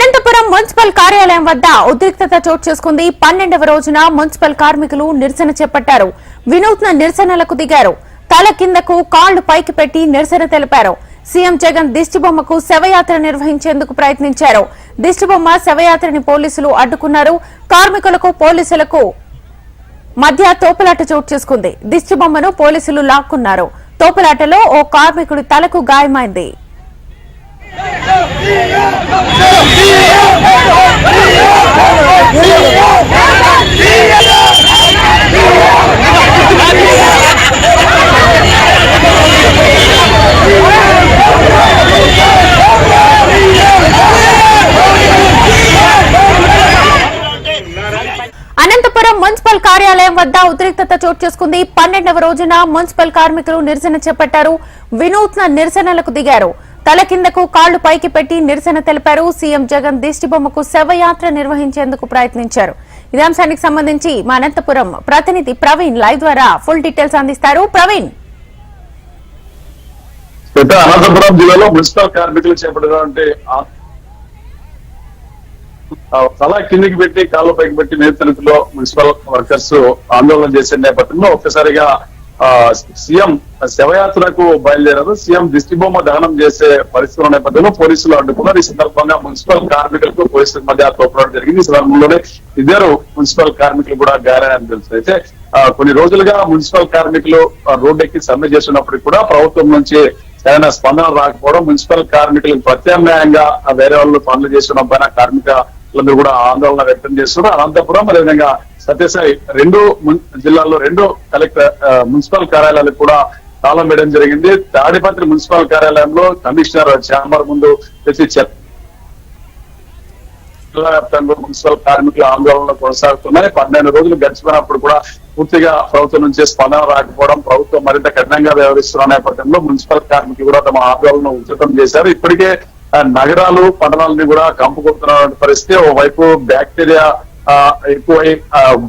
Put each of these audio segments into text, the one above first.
Municipal కార్యాలయం వద్ద ఉద్రిక్తత చోటు చేసుకుంది. పన్నెండవ రోజున మున్సిపల్ కార్మికులు నిరసన చేపట్టారు. వినూత్న నిరసనలకు దిగారు. తల కిందకు కాళ్ళు పైకి పెట్టి నిరసన తెలిపారు. సీఎం జగన్ దిష్టిబొమ్మకు శవయాత్ర నిర్వహించేందుకు ప్రయత్నించారు. దిష్టిబొమ్మ శవయాత్రని పోలీసులు అడ్డుకున్నారు. కార్మికులకు పోలీసులకు మధ్య తోపులాట చోటు చేసుకుంది. దిష్టిబొమ్మను పోలీసులు లాక్కున్నారు. తోపులాటలో ఓ కార్మికుడి తలకు గాయమైంది. మున్సిపల్ కార్యాలయం వద్ద ఉద్రిక్తత చోటు చేసుకుంది. పన్నెండవ రోజున మున్సిపల్ కార్మికులు నిరసన చేపట్టారు. వినూత్న నిరసనలకు దిగారు. తల కిందకు కాళ్ళు పైకి పెట్టి నిరసన తెలిపారు. సీఎం జగన్ దిష్టిబొమ్మకు శవయాత్ర నిర్వహించేందుకు ప్రయత్నించారు. ఇదే అంశానికి సంబంధించి మా అనంతపురం ప్రతినిధి ప్రవీణ్ లైవ్ ద్వారా ఫుల్ డీటెయిల్స్ అందిస్తారు. ప్రవీణ్. అనంతపురం జిల్లాలో మున్సిపల్ కార్మికులు చేపట్టినటువంటి తల కిందికి పెట్టి కాళ్ళ పైకి పెట్టి నేతృత్వంలో మున్సిపల్ వర్కర్స్ ఆందోళన చేసే నేపథ్యంలో ఒక్కసారిగా ఆ, సీఎం శవయాత్రకు బయలుదేరారు. సీఎం దిష్టిబొమ్మ దహనం చేసే పరిస్థితుల నేపథ్యంలో పోలీసులు అడ్డుకున్నారు. ఈ సందర్భంగా మున్సిపల్ కార్మికులకు పోలీసుల మధ్య తోపడం జరిగింది. ఈ సందర్భంలోనే ఇద్దరు మున్సిపల్ కార్మికులు కూడా గారని తెలుసు. అయితే ఆ, కొన్ని రోజులుగా మున్సిపల్ కార్మికులు రోడ్డెక్కి సమ్మె చేస్తున్నప్పటికీ కూడా ప్రభుత్వం నుంచి సరైన స్పందన రాకపోవడం మున్సిపల్ కార్మికులకు ప్రత్యామ్నాయంగా వేరే వాళ్ళు పనులు చేస్తున్న పైన కార్మికులందరూ కూడా ఆందోళన వ్యక్తం చేస్తున్నారు. అనంతపురం అదేవిధంగా సత్యసాయి రెండు మున్- జిల్లాల్లో రెండు కలెక్టర్ మున్సిపల్ కార్యాలయాలకు కూడా తాళం వేయడం జరిగింది. తాడిపత్రి మున్సిపల్ కార్యాలయంలో కమిషనర్ ఛాంబర్ ముందు తెచ్చి జిల్లా వ్యాప్తంగా మున్సిపల్ కార్మికుల ఆందోళనలు కొనసాగుతున్నాయి. పన్నెండు రోజులు గడిచిపోయినప్పుడు కూడా పూర్తిగా ప్రభుత్వం నుంచి స్పందన రాకపోవడం ప్రభుత్వం మరింత కఠినంగా వ్యవహరిస్తున్న నేపథ్యంలో మున్సిపల్ కార్మికులు కూడా తమ ఆందోళన ఉధృతం చేశారు. ఇప్పటికే నగరాలు పట్టణాలని కూడా కంపు కొడుతున్న పరిస్థితి. ఓవైపు బ్యాక్టీరియా ఎక్కువై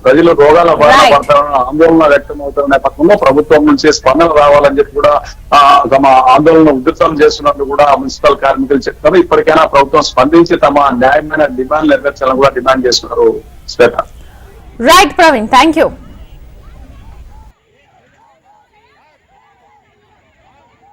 ప్రజలు రోగాల బారిన Right. పడతారన్న ఆందోళన వ్యక్తం అవుతున్న నేపథ్యంలో ప్రభుత్వం నుంచి స్పందన రావాలని చెప్పి కూడా తమ ఆందోళన ఉధృతం చేస్తున్నట్టు కూడా మున్సిపల్ కార్మికులు చెప్తారు ఇప్పటికైనా ప్రభుత్వం స్పందించి తమ న్యాయమైన డిమాండ్ నెరవేర్చాలని కూడా డిమాండ్ చేస్తున్నారు Shweta. Right Praveen thank you